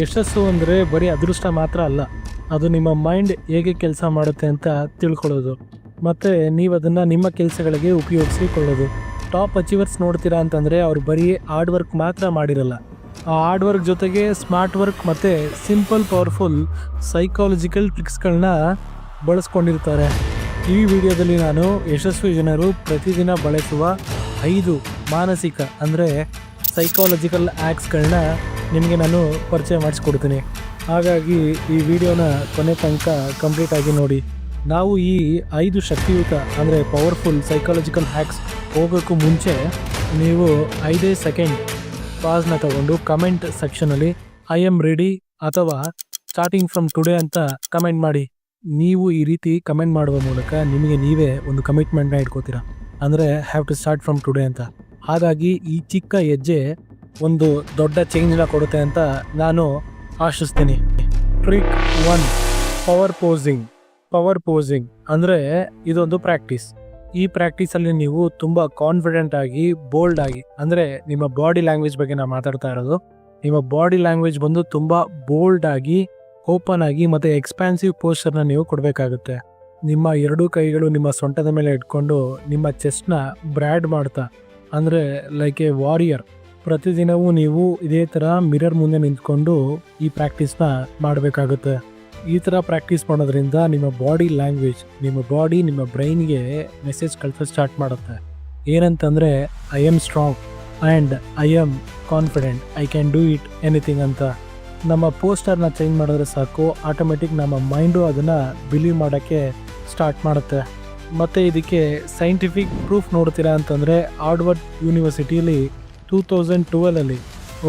ಯಶಸ್ಸು ಅಂದರೆ ಬರೀ ಅದೃಷ್ಟ ಮಾತ್ರ ಅಲ್ಲ, ಅದು ನಿಮ್ಮ ಮೈಂಡ್ ಹೇಗೆ ಕೆಲಸ ಮಾಡುತ್ತೆ ಅಂತ ತಿಳ್ಕೊಳ್ಳೋದು. ಮತ್ತು ನೀವು ಅದನ್ನು ನಿಮ್ಮ ಕೆಲಸಗಳಿಗೆ ಉಪಯೋಗಿಸಿಕೊಳ್ಳೋದು. ಟಾಪ್ ಅಚೀವರ್ಸ್ ನೋಡ್ತೀರಾ ಅಂತಂದರೆ ಅವ್ರು ಬರೀ ಹಾರ್ಡ್ ವರ್ಕ್ ಮಾತ್ರ ಮಾಡಿರಲ್ಲ. ಆ ಹಾರ್ಡ್ ವರ್ಕ್ ಜೊತೆಗೆ ಸ್ಮಾರ್ಟ್ ವರ್ಕ್ ಮತ್ತು ಸಿಂಪಲ್, ಪವರ್ಫುಲ್, ಸೈಕಾಲಜಿಕಲ್ ಟ್ರಿಕ್ಸ್ಗಳನ್ನ ಬಳಸ್ಕೊಂಡಿರ್ತಾರೆ. ಈ ವಿಡಿಯೋದಲ್ಲಿ ನಾನು ಯಶಸ್ವಿ ಜನರು ಪ್ರತಿದಿನ ಬಳಸುವ ಐದು ಮಾನಸಿಕ ಅಂದರೆ ಸೈಕಾಲಜಿಕಲ್ ಆ್ಯಕ್ಸ್ಗಳನ್ನ ನಿಮಗೆ ನಾನು ಪರಿಚಯ ಮಾಡಿಸ್ಕೊಡ್ತೀನಿ. ಹಾಗಾಗಿ ಈ ವಿಡಿಯೋನ ಕೊನೆ ತನಕ ಕಂಪ್ಲೀಟ್ ಆಗಿ ನೋಡಿ. ನಾವು ಈ ಐದು ಶಕ್ತಿಯುತ, ಅಂದರೆ ಪವರ್ಫುಲ್ ಸೈಕಾಲಜಿಕಲ್ ಹ್ಯಾಕ್ಸ್ ಹೋಗೋಕ್ಕೂ ಮುಂಚೆ ನೀವು ಐದೇ ಸೆಕೆಂಡ್ ಪಾಸ್ನ ತಗೊಂಡು ಕಮೆಂಟ್ ಸೆಕ್ಷನಲ್ಲಿ ಐ ಆಮ್ ರೆಡಿ ಅಥವಾ ಸ್ಟಾರ್ಟಿಂಗ್ ಫ್ರಮ್ ಟುಡೇ ಅಂತ ಕಮೆಂಟ್ ಮಾಡಿ. ನೀವು ಈ ರೀತಿ ಕಮೆಂಟ್ ಮಾಡುವ ಮೂಲಕ ನಿಮಗೆ ನೀವೇ ಒಂದು ಕಮಿಟ್ಮೆಂಟ್ನ ಇಟ್ಕೋತೀರಾ. ಅಂದರೆ have to start from today ಅಂತ. ಹಾಗಾಗಿ ಈ ಚಿಕ್ಕ ಹೆಜ್ಜೆ ಒಂದು ದೊಡ್ಡ ಚೇಂಜ್ನ ಕೊಡುತ್ತೆ ಅಂತ ನಾನು ಆಶಿಸ್ತೀನಿ. Trick one power posing power posing ಅಂದರೆ ಇದೊಂದು ಪ್ರಾಕ್ಟೀಸ್ ಈ ಪ್ರಾಕ್ಟೀಸಲ್ಲಿ ನೀವು ತುಂಬ ಕಾನ್ಫಿಡೆಂಟ್ ಆಗಿ ಬೋಲ್ಡ್ ಆಗಿ, ಅಂದರೆ ನಿಮ್ಮ ಬಾಡಿ ಲ್ಯಾಂಗ್ವೇಜ್ ಬಗ್ಗೆ ನಾನು ಮಾತಾಡ್ತಾ ಇರೋದು. ನಿಮ್ಮ ಬಾಡಿ ಲ್ಯಾಂಗ್ವೇಜ್ ಬಂದು ತುಂಬ ಬೋಲ್ಡ್ ಆಗಿ ಓಪನ್ ಆಗಿ ಮತ್ತು ಎಕ್ಸ್ಪ್ಯಾನ್ಸಿವ್ ಪೋಸ್ಚರ್ನ ನೀವು ಕೊಡಬೇಕಾಗುತ್ತೆ. ನಿಮ್ಮ ಎರಡೂ ಕೈಗಳು ನಿಮ್ಮ ಸೊಂಟದ ಮೇಲೆ ಇಟ್ಕೊಂಡು ನಿಮ್ಮ ಚೆಸ್ಟ್ನ ಬ್ರ್ಯಾಡ್ ಮಾಡ್ತಾ, ಅಂದರೆ ಲೈಕ್ ಎ ವಾರಿಯರ್ ಪ್ರತಿದಿನವೂ ನೀವು ಇದೇ ಥರ ಮಿರರ್ ಮುಂದೆ ನಿಂತ್ಕೊಂಡು ಈ ಪ್ರಾಕ್ಟೀಸ್ನ ಮಾಡಬೇಕಾಗುತ್ತೆ. ಈ ಥರ ಪ್ರಾಕ್ಟೀಸ್ ಮಾಡೋದ್ರಿಂದ ನಿಮ್ಮ ಬಾಡಿ ಲ್ಯಾಂಗ್ವೇಜ್ ನಿಮ್ಮ ಬಾಡಿ ನಿಮ್ಮ ಬ್ರೈನ್ಗೆ ಮೆಸೇಜ್ ಕಳ್ಸೋ ಸ್ಟಾರ್ಟ್ ಮಾಡುತ್ತೆ. ಏನಂತಂದರೆ I am strong and I am confident I can do it anything ಅಂತ. ನಮ್ಮ ಪೋಸ್ಟರ್ನ ಚೇಂಜ್ ಮಾಡಿದ್ರೆ ಸಾಕು ಆಟೋಮೆಟಿಕ್ ನಮ್ಮ ಮೈಂಡು ಅದನ್ನು ಬಿಲೀವ್ ಮಾಡೋಕ್ಕೆ ಸ್ಟಾರ್ಟ್ ಮಾಡುತ್ತೆ. ಮತ್ತು ಇದಕ್ಕೆ ಸೈಂಟಿಫಿಕ್ ಪ್ರೂಫ್ ನೋಡ್ತೀರಾ ಅಂತಂದರೆ ಆರ್ಡ್ವರ್ಡ್ ಯೂನಿವರ್ಸಿಟಿಯಲ್ಲಿ ಟೂ ತೌಸಂಡ್ ಟುವೆಲಲ್ಲಿ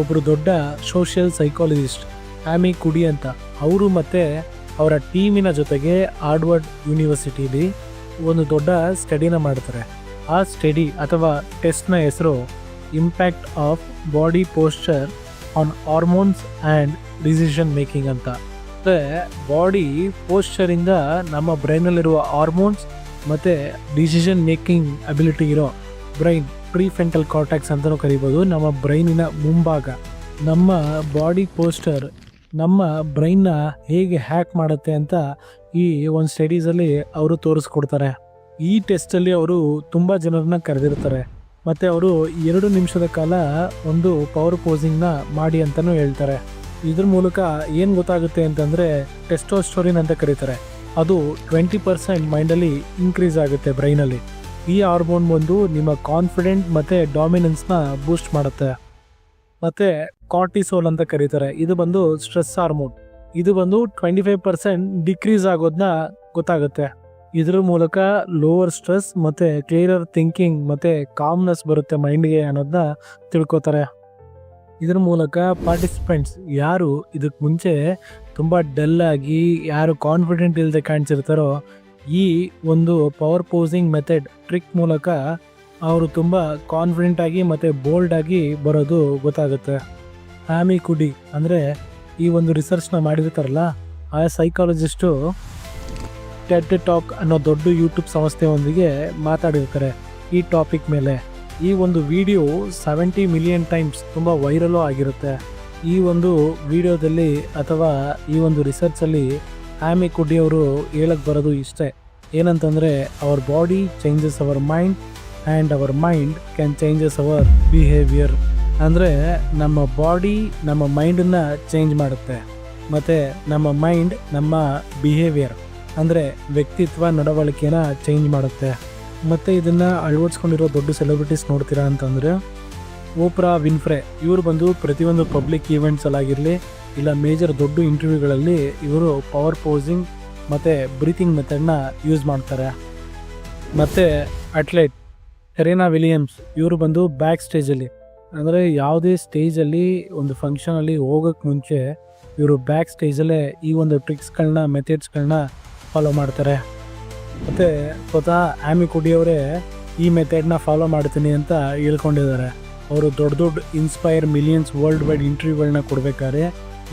ಒಬ್ಬರು ದೊಡ್ಡ ಸೋಷಿಯಲ್ ಸೈಕಾಲಜಿಸ್ಟ್ ಆಮಿ ಕುಡಿ ಅಂತ. ಅವರು ಮತ್ತು ಅವರ ಟೀಮಿನ ಜೊತೆಗೆ ಆಡ್ವರ್ಡ್ ಯೂನಿವರ್ಸಿಟಿಲಿ ಒಂದು ದೊಡ್ಡ ಸ್ಟಡಿನ ಮಾಡ್ತಾರೆ. ಆ ಸ್ಟಡಿ ಅಥವಾ ಟೆಸ್ಟ್ನ ಹೆಸರು impact of body posture on hormones and decision making ಅಂತ. ಮತ್ತು ಬಾಡಿ ಪೋಸ್ಚರಿಂದ ನಮ್ಮ ಬ್ರೈನಲ್ಲಿರುವ ಹಾರ್ಮೋನ್ಸ್ ಮತ್ತು ಡಿಸಿಷನ್ ಮೇಕಿಂಗ್ ಅಬಿಲಿಟಿ ಇರೋ ಬ್ರೈನ್ ಪ್ರೀಫೆಂಟಲ್ ಕಾರ್ಟ್ಯಾಕ್ಸ್ ಅಂತಲೂ ಕರಿಬೋದು. ನಮ್ಮ ಬ್ರೈನಿನ ಮುಂಭಾಗ. ನಮ್ಮ ಬಾಡಿ ಪೋಸ್ಟರ್ ನಮ್ಮ ಬ್ರೈನ್ನ ಹೇಗೆ ಹ್ಯಾಕ್ ಮಾಡುತ್ತೆ ಅಂತ ಈ ಒಂದು ಸ್ಟಡೀಸಲ್ಲಿ ಅವರು ತೋರಿಸ್ಕೊಡ್ತಾರೆ. ಈ ಟೆಸ್ಟಲ್ಲಿ ಅವರು ತುಂಬ ಜನರನ್ನ ಕರೆದಿರ್ತಾರೆ. ಮತ್ತು ಅವರು ಎರಡು ನಿಮಿಷದ ಕಾಲ ಒಂದು ಪವರ್ ಪೋಸಿಂಗ್ನ ಮಾಡಿ ಅಂತಲೂ ಹೇಳ್ತಾರೆ. ಇದ್ರ ಮೂಲಕ ಏನು ಗೊತ್ತಾಗುತ್ತೆ ಅಂತಂದರೆ ಟೆಸ್ಟೋಸ್ಟೋರಿನ್ ಅಂತ ಕರೀತಾರೆ. ಅದು ಟ್ವೆಂಟಿ ಪರ್ಸೆಂಟ್ ಮೈಂಡಲ್ಲಿ ಇನ್ಕ್ರೀಸ್ ಆಗುತ್ತೆ ಬ್ರೈನಲ್ಲಿ. ಈ ಹಾರ್ಮೋನ್ ಬಂದು ನಿಮ್ಮ ಕಾನ್ಫಿಡೆಂಟ್ ಮತ್ತು ಡಾಮಿನೆನ್ಸ್ನ ಬೂಸ್ಟ್ ಮಾಡುತ್ತೆ. ಮತ್ತು ಕಾರ್ಟಿಸೋಲ್ ಅಂತ ಕರೀತಾರೆ. ಇದು ಬಂದು ಸ್ಟ್ರೆಸ್ ಹಾರ್ಮೋನ್. ಇದು ಬಂದು ಟ್ವೆಂಟಿ ಫೈವ್ ಪರ್ಸೆಂಟ್ ಡಿಕ್ರೀಸ್ ಆಗೋದನ್ನ ಗೊತ್ತಾಗುತ್ತೆ. ಇದ್ರ ಮೂಲಕ ಲೋವರ್ ಸ್ಟ್ರೆಸ್ ಮತ್ತು ಕ್ಲಿಯರ್ ಥಿಂಕಿಂಗ್ ಮತ್ತು ಕಾಮ್ನೆಸ್ ಬರುತ್ತೆ ಮೈಂಡ್ಗೆ ಅನ್ನೋದನ್ನ ತಿಳ್ಕೊತಾರೆ. ಇದ್ರ ಮೂಲಕ ಪಾರ್ಟಿಸಿಪೆಂಟ್ಸ್ ಯಾರು ಇದಕ್ಕೆ ಮುಂಚೆ ತುಂಬ ಡಲ್ ಆಗಿ ಯಾರು ಕಾನ್ಫಿಡೆಂಟ್ ಇಲ್ಲದೆ ಕಾಣಿಸಿರ್ತಾರೋ ಈ ಒಂದು ಪವರ್ ಪೋಸಿಂಗ್ ಮೆಥಡ್ ಟ್ರಿಕ್ ಮೂಲಕ ಅವರು ತುಂಬ ಕಾನ್ಫಿಡೆಂಟ್ ಆಗಿ ಮತ್ತು ಬೋಲ್ಡ್ ಆಗಿ ಬರೋದು ಗೊತ್ತಾಗುತ್ತೆ. ಹ್ಯಾಮಿ ಕುಡಿ ಅಂದರೆ ಈ ಒಂದು ರಿಸರ್ಚ್ನ ಮಾಡಿರ್ತಾರಲ್ಲ, ಆ ಸೈಕಾಲಜಿಸ್ಟು ಟೆಡ್ ಟಾಕ್ ಅನ್ನೋ ದೊಡ್ಡ ಯೂಟ್ಯೂಬ್ ಸಂಸ್ಥೆಯೊಂದಿಗೆ ಮಾತಾಡಿರ್ತಾರೆ ಈ ಟಾಪಿಕ್ ಮೇಲೆ. ಈ ಒಂದು ವಿಡಿಯೋ ಸೆವೆಂಟಿ ಮಿಲಿಯನ್ ಟೈಮ್ಸ್ ತುಂಬ ವೈರಲು ಆಗಿರುತ್ತೆ. ಈ ಒಂದು ವಿಡಿಯೋದಲ್ಲಿ ಅಥವಾ ಈ ಒಂದು ರಿಸರ್ಚಲ್ಲಿ ಹ್ಯಾಮಿ ಕುಡಿಯವರು ಹೇಳಕ್ಕೆ ಬರೋದು ಇಷ್ಟೇ. ಏನಂತಂದರೆ our body changes our mind and our mind can changes our behaviour ಅಂದರೆ, ನಮ್ಮ ಬಾಡಿ ನಮ್ಮ ಮೈಂಡನ್ನು ಚೇಂಜ್ ಮಾಡುತ್ತೆ. ಮತ್ತು ನಮ್ಮ ಮೈಂಡ್ ನಮ್ಮ ಬಿಹೇವಿಯರ್ ಅಂದರೆ ವ್ಯಕ್ತಿತ್ವ ನಡವಳಿಕೆನ ಚೇಂಜ್ ಮಾಡುತ್ತೆ. ಮತ್ತು ಇದನ್ನು ಅಳವಡಿಸ್ಕೊಂಡಿರೋ ದೊಡ್ಡ ಸೆಲೆಬ್ರಿಟೀಸ್ ನೋಡ್ತೀರಾ ಅಂತಂದರೆ ಓಪ್ರಾ ವಿನ್ಫ್ರೆ ಇವರು ಬಂದು ಪ್ರತಿಯೊಂದು ಪಬ್ಲಿಕ್ ಈವೆಂಟ್ಸಲ್ಲಾಗಿರಲಿ ಇಲ್ಲ ಮೇಜರ್ ದೊಡ್ಡ ಇಂಟರ್ವ್ಯೂಗಳಲ್ಲಿ ಇವರು ಪವರ್ ಪೋಸಿಂಗ್ ಮತ್ತು ಬ್ರೀತಿಂಗ್ ಮೆಥಡ್ನ ಯೂಸ್ ಮಾಡ್ತಾರೆ. ಮತ್ತು ಅಟ್ಲೆಟ್ ಟೆರೇನಾ ವಿಲಿಯಮ್ಸ್ ಇವರು ಬಂದು ಬ್ಯಾಕ್ ಸ್ಟೇಜಲ್ಲಿ ಅಂದರೆ ಯಾವುದೇ ಸ್ಟೇಜಲ್ಲಿ ಒಂದು ಫಂಕ್ಷನಲ್ಲಿ ಹೋಗೋಕ್ಕೆ ಮುಂಚೆ ಇವರು ಬ್ಯಾಕ್ ಸ್ಟೇಜಲ್ಲೇ ಈ ಒಂದು ಟ್ರಿಕ್ಸ್ಗಳನ್ನ ಮೆಥಡ್ಸ್ಗಳನ್ನ ಫಾಲೋ ಮಾಡ್ತಾರೆ. ಮತ್ತು ಸ್ವತಃ ಆಮಿ ಕುಡಿಯವರೇ ಈ ಮೆಥಡ್ನ ಫಾಲೋ ಮಾಡ್ತೀನಿ ಅಂತ ಹೇಳ್ಕೊಂಡಿದ್ದಾರೆ. ಅವರು ದೊಡ್ಡ ದೊಡ್ಡ ಇನ್ಸ್ಪೈರ್ ಮಿಲಿಯನ್ಸ್ ವರ್ಲ್ಡ್ ವೈಡ್ ಇಂಟರ್ವ್ಯೂಗಳನ್ನ ಕೊಡಬೇಕಾದ್ರೆ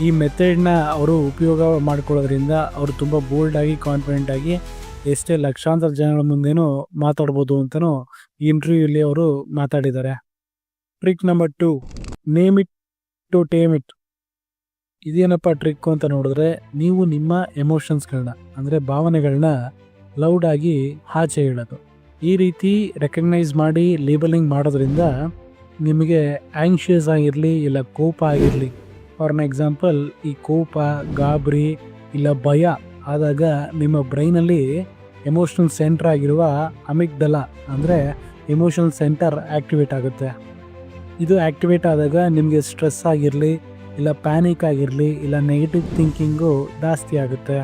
ಈ ಮೆಥಡ್ನ ಅವರು ಉಪಯೋಗ ಮಾಡ್ಕೊಳ್ಳೋದ್ರಿಂದ ಅವರು ತುಂಬ ಬೋಲ್ಡಾಗಿ ಕಾನ್ಫಿಡೆಂಟಾಗಿ ಎಷ್ಟೇ ಲಕ್ಷಾಂತರ ಜನಗಳ ಮುಂದೆನೂ ಮಾತಾಡ್ಬೋದು ಅಂತಲೂ ಈ ಇಂಟರ್ವ್ಯೂಲಿ ಅವರು ಮಾತಾಡಿದ್ದಾರೆ. Trick number two name it to tame it ಇದೇನಪ್ಪ ಟ್ರಿಕ್ ಅಂತ ನೋಡಿದ್ರೆ ನೀವು ನಿಮ್ಮ ಎಮೋಷನ್ಸ್ಗಳನ್ನ ಅಂದರೆ ಭಾವನೆಗಳನ್ನ ಲೌಡಾಗಿ ಆಚೆ ಹೇಳೋದು. ಈ ರೀತಿ ರೆಕಗ್ನೈಸ್ ಮಾಡಿ ಲೇಬಲಿಂಗ್ ಮಾಡೋದ್ರಿಂದ ನಿಮಗೆ ಆ್ಯಂಕ್ಷಿಯಸ್ ಆಗಿರಲಿ, ಇಲ್ಲ ಕೋಪ ಆಗಿರಲಿ ಫಾರ್ ಅನ್ ಎಕ್ಸಾಂಪಲ್ ಈ ಕೋಪ, ಗಾಬರಿ ಇಲ್ಲ ಭಯ ಆದಾಗ ನಿಮ್ಮ ಬ್ರೈನಲ್ಲಿ ಎಮೋಷನಲ್ ಸೆಂಟರ್ ಆಗಿರುವ ಅಮಿಗ್ದಲ, ಅಂದರೆ ಎಮೋಷನಲ್ ಸೆಂಟರ್ ಆ್ಯಕ್ಟಿವೇಟ್ ಆಗುತ್ತೆ. ಇದು ಆ್ಯಕ್ಟಿವೇಟ್ ಆದಾಗ ನಿಮಗೆ ಸ್ಟ್ರೆಸ್ ಆಗಿರಲಿ, ಇಲ್ಲ ಪ್ಯಾನಿಕ್ ಆಗಿರಲಿ, ಇಲ್ಲ ನೆಗೆಟಿವ್ ಥಿಂಕಿಂಗು ಜಾಸ್ತಿ ಆಗುತ್ತೆ.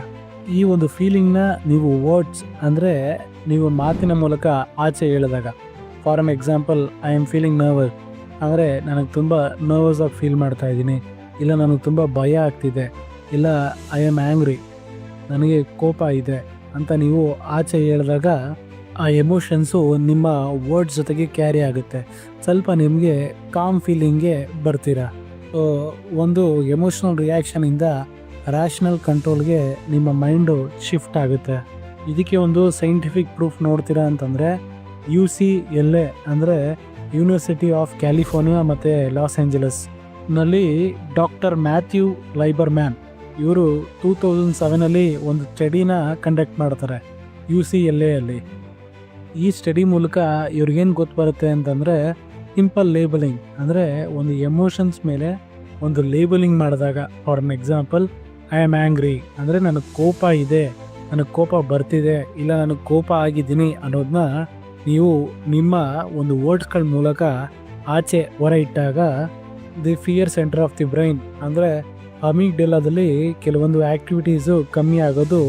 ಈ ಒಂದು ಫೀಲಿಂಗ್ನ ನೀವು ವರ್ಡ್ಸ್ ಅಂದರೆ ನೀವು ಮಾತಿನ ಮೂಲಕ ಆಚೆ ಹೇಳಿದಾಗ for example I am feeling nervous ಅಂದರೆ ನನಗೆ ತುಂಬ ನರ್ವಸ್ ಆಗಿ ಫೀಲ್ ಮಾಡ್ತಾ ಇದ್ದೀನಿ. ಇಲ್ಲ, ನನಗೆ ತುಂಬ ಭಯ ಆಗ್ತಿದೆ. ಇಲ್ಲ ಐ ಆಮ್ ಆ್ಯಂಗ್ರಿ ನನಗೆ ಕೋಪ ಇದೆ ಅಂತ ನೀವು ಆಚೆ ಹೇಳಿದಾಗ ಆ ಎಮೋಷನ್ಸು ನಿಮ್ಮ ವರ್ಡ್ಸ್ ಜೊತೆಗೆ ಕ್ಯಾರಿ ಆಗುತ್ತೆ. ಸ್ವಲ್ಪ ನಿಮಗೆ ಕಾಮ್ ಫೀಲಿಂಗ್ಗೆ ಬರ್ತೀರಾ? ಸೊ ಒಂದು ಎಮೋಷ್ನಲ್ ರಿಯಾಕ್ಷನಿಂದ ರ್ಯಾಷನಲ್ ಕಂಟ್ರೋಲ್ಗೆ ನಿಮ್ಮ ಮೈಂಡು ಶಿಫ್ಟ್ ಆಗುತ್ತೆ. ಇದಕ್ಕೆ ಒಂದು ಸೈಂಟಿಫಿಕ್ ಪ್ರೂಫ್ ನೋಡ್ತೀರಾ ಅಂತಂದರೆ ಯು ಸಿ ಎಲ್ ಎ ಅಂದರೆ ಯೂನಿವರ್ಸಿಟಿ ಆಫ್ ಕ್ಯಾಲಿಫೋರ್ನಿಯಾ ಮತ್ತು ಲಾಸ್ ಏಂಜಲಸ್ ನಲ್ಲಿ ಡಾಕ್ಟರ್ ಮ್ಯಾಥ್ಯೂ ಲೈಬರ್ ಮ್ಯಾನ್ ಇವರು ಟೂ ತೌಸಂಡ್ ಸೆವೆನಲ್ಲಿ ಒಂದು ಸ್ಟಡಿನ ಕಂಡಕ್ಟ್ ಮಾಡ್ತಾರೆ ಯು ಸಿ ಎಲ್ ಎಲ್ಲಿ ಈ ಸ್ಟಡಿ ಮೂಲಕ ಇವ್ರಿಗೇನು ಗೊತ್ತು ಬರುತ್ತೆ ಅಂತಂದರೆ ಸಿಂಪಲ್ ಲೇಬಲಿಂಗ್ ಅಂದರೆ ಒಂದು ಎಮೋಷನ್ಸ್ ಮೇಲೆ ಒಂದು ಲೇಬಲಿಂಗ್ ಮಾಡಿದಾಗ for an example I am angry ಅಂದರೆ ನನಗೆ ಕೋಪ ಇದೆ, ನನಗೆ ಕೋಪ ಬರ್ತಿದೆ, ಇಲ್ಲ ನನಗೆ ಕೋಪ ಆಗಿದ್ದೀನಿ ಅನ್ನೋದನ್ನ ನೀವು ನಿಮ್ಮ ಒಂದು ವರ್ಡ್ಸ್ಗಳ ಮೂಲಕ ಆಚೆ ಹೊರ ಇಟ್ಟಾಗ the fear center of the brain. ಅಂದರೆ ಅಮಿಗ್ಡೆಲಾದಲ್ಲಿ ಕೆಲವೊಂದು ಆ್ಯಕ್ಟಿವಿಟೀಸು ಕಮ್ಮಿ ಆಗೋದು